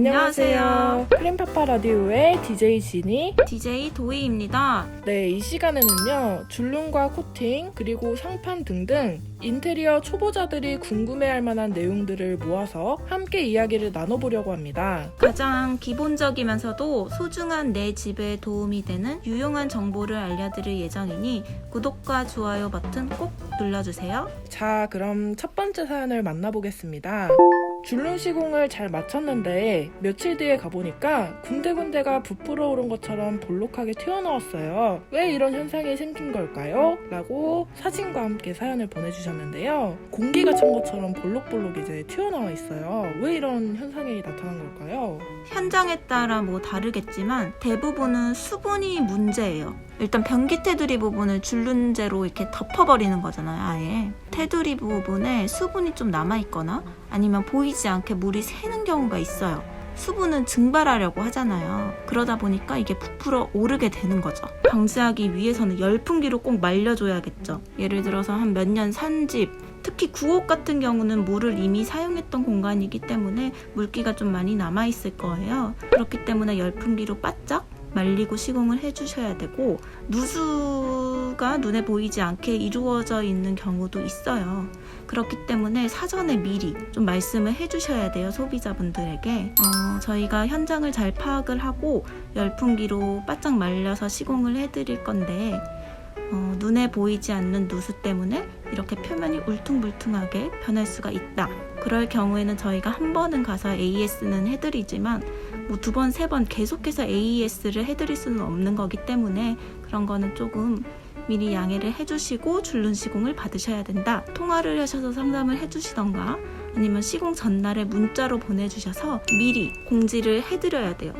안녕하세요. 크림파파 라디오의 DJ 진이. DJ 도희입니다. 네, 이 시간에는요, 줄눈과 코팅, 그리고 상판 등등 인테리어 초보자들이 궁금해할 만한 내용들을 모아서 함께 이야기를 나눠보려고 합니다. 가장 기본적이면서도 소중한 내 집에 도움이 되는 유용한 정보를 알려드릴 예정이니 구독과 좋아요 버튼 꼭 눌러주세요. 자, 그럼 첫 번째 사연을 만나보겠습니다. 줄눈 시공을 잘 마쳤는데 며칠 뒤에 가보니까 군데군데가 부풀어 오른 것처럼 볼록하게 튀어나왔어요. 왜 이런 현상이 생긴 걸까요? 라고 사진과 함께 사연을 보내주셨는데요. 공기가 찬 것처럼 볼록볼록 이제 튀어나와 있어요. 왜 이런 현상이 나타난 걸까요? 현장에 따라 뭐 다르겠지만 대부분은 수분이 문제예요. 일단 변기 테두리 부분을 줄눈제로 이렇게 덮어버리는 거잖아요, 아예. 테두리 부분에 수분이 좀 남아있거나 아니면 보이지 않게 물이 새는 경우가 있어요. 수분은 증발하려고 하잖아요. 그러다 보니까 이게 부풀어 오르게 되는 거죠. 방지하기 위해서는 열풍기로 꼭 말려줘야겠죠. 예를 들어서 한 몇 년 산 집, 특히 구옥 같은 경우는 물을 이미 사용했던 공간이기 때문에 물기가 좀 많이 남아있을 거예요. 그렇기 때문에 열풍기로 바짝 말리고 시공을 해주셔야 되고 누수가 눈에 보이지 않게 이루어져 있는 경우도 있어요. 그렇기 때문에 사전에 미리 좀 말씀을 해주셔야 돼요 소비자분들에게 어, 저희가 현장을 잘 파악을 하고 열풍기로 바짝 말려서 시공을 해드릴 건데 어, 눈에 보이지 않는 누수 때문에 이렇게 표면이 울퉁불퉁하게 변할 수가 있다. 그럴 경우에는 저희가 한 번은 가서 AS는 해드리지만 뭐 두 번, 세 번 계속해서 AES를 해드릴 수는 없는 거기 때문에 그런 거는 조금 미리 양해를 해주시고 줄눈 시공을 받으셔야 된다. 통화를 하셔서 상담을 해주시던가 아니면 시공 전날에 문자로 보내주셔서 미리 공지를 해드려야 돼요.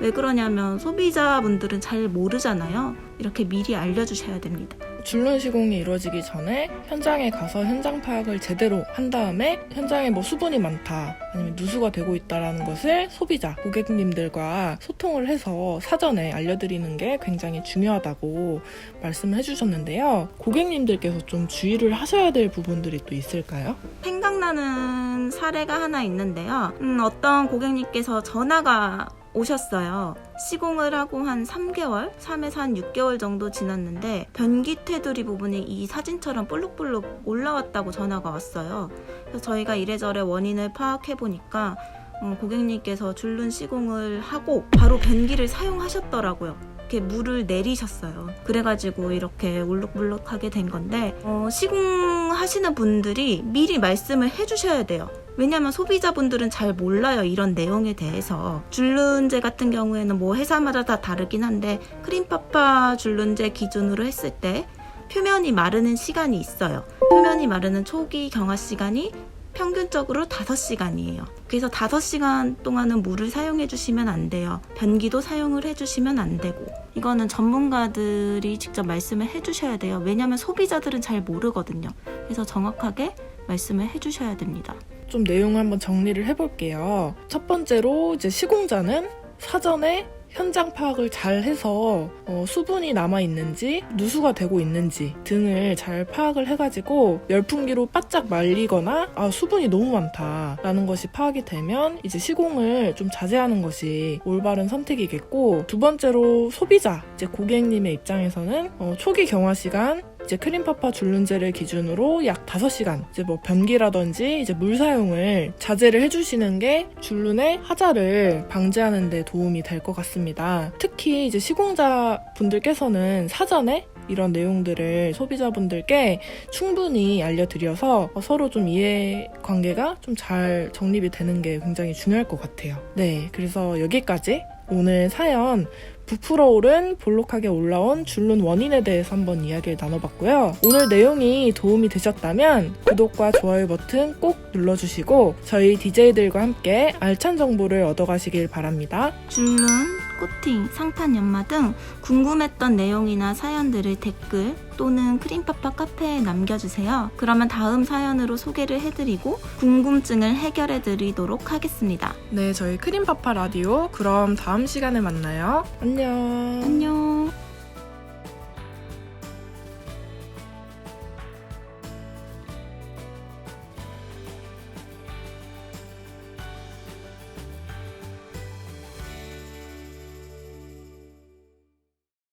왜 그러냐면 소비자분들은 잘 모르잖아요. 이렇게 미리 알려주셔야 됩니다. 줄눈 시공이 이루어지기 전에 현장에 가서 현장 파악을 제대로 한 다음에 현장에 뭐 수분이 많다 아니면 누수가 되고 있다라는 것을 소비자 고객님들과 소통을 해서 사전에 알려드리는 게 굉장히 중요하다고 말씀을 해주셨는데요. 고객님들께서 좀 주의를 하셔야 될 부분들이 또 있을까요? 생각나는 사례가 하나 있는데요. 음, 어떤 고객님께서 전화가 오셨어요. 시공을 하고 한 3개월, 3에서 한 6개월 정도 지났는데 변기 테두리 부분이 이 사진처럼 볼록볼록 올라왔다고 전화가 왔어요. 그래서 저희가 이래저래 원인을 파악해 보니까 어, 고객님께서 줄눈 시공을 하고 바로 변기를 사용하셨더라고요. 이렇게 물을 내리셨어요. 그래가지고 이렇게 울룩불룩하게 된 건데 어, 시공하시는 분들이 미리 말씀을 해주셔야 돼요. 왜냐면 소비자분들은 잘 몰라요 이런 내용에 대해서 줄눈제 같은 경우에는 뭐 회사마다 다 다르긴 한데 크림파파 줄눈제 기준으로 했을 때 표면이 마르는 시간이 있어요. 표면이 마르는 초기 경화 시간이 평균적으로 5시간이에요. 그래서 5시간 동안은 물을 사용해 주시면 안 돼요. 변기도 사용을 해 주시면 안 되고. 이거는 전문가들이 직접 말씀을 해 주셔야 돼요. 왜냐면 소비자들은 잘 모르거든요. 그래서 정확하게 말씀을 해 주셔야 됩니다. 좀 내용을 한번 정리를 해볼게요. 첫 번째로 이제 시공자는 사전에 현장 파악을 잘 해서 어, 수분이 남아 있는지 누수가 되고 있는지 등을 잘 파악을 해가지고 열풍기로 바짝 말리거나 아 수분이 너무 많다라는 것이 파악이 되면 이제 시공을 좀 자제하는 것이 올바른 선택이겠고 두 번째로 소비자 이제 고객님의 입장에서는 어, 초기 경화 시간 이제 크림파파 줄눈제를 기준으로 약 5시간 이제 뭐 변기라든지 이제 물 사용을 자제를 해주시는 게 줄눈의 하자를 방지하는 데 도움이 될 것 같습니다. 특히 이제 시공자 분들께서는 사전에 이런 내용들을 소비자분들께 충분히 알려드려서 서로 좀 이해 관계가 좀 잘 정립이 되는 게 굉장히 중요할 것 같아요. 네, 그래서 여기까지 오늘 사연 부풀어 오른 볼록하게 올라온 줄눈 원인에 대해서 한번 이야기를 나눠봤고요. 오늘 내용이 도움이 되셨다면 구독과 좋아요 버튼 꼭 눌러주시고 저희 DJ들과 함께 알찬 정보를 얻어가시길 바랍니다. 줄눈, 코팅, 상판 연마 등 궁금했던 내용이나 사연들을 댓글 또는 크림파파 카페에 남겨주세요. 그러면 다음 사연으로 소개를 해드리고 궁금증을 해결해드리도록 하겠습니다. 네, 저희 크림파파 라디오 그럼 다음 시간에 만나요. 안녕. 안녕.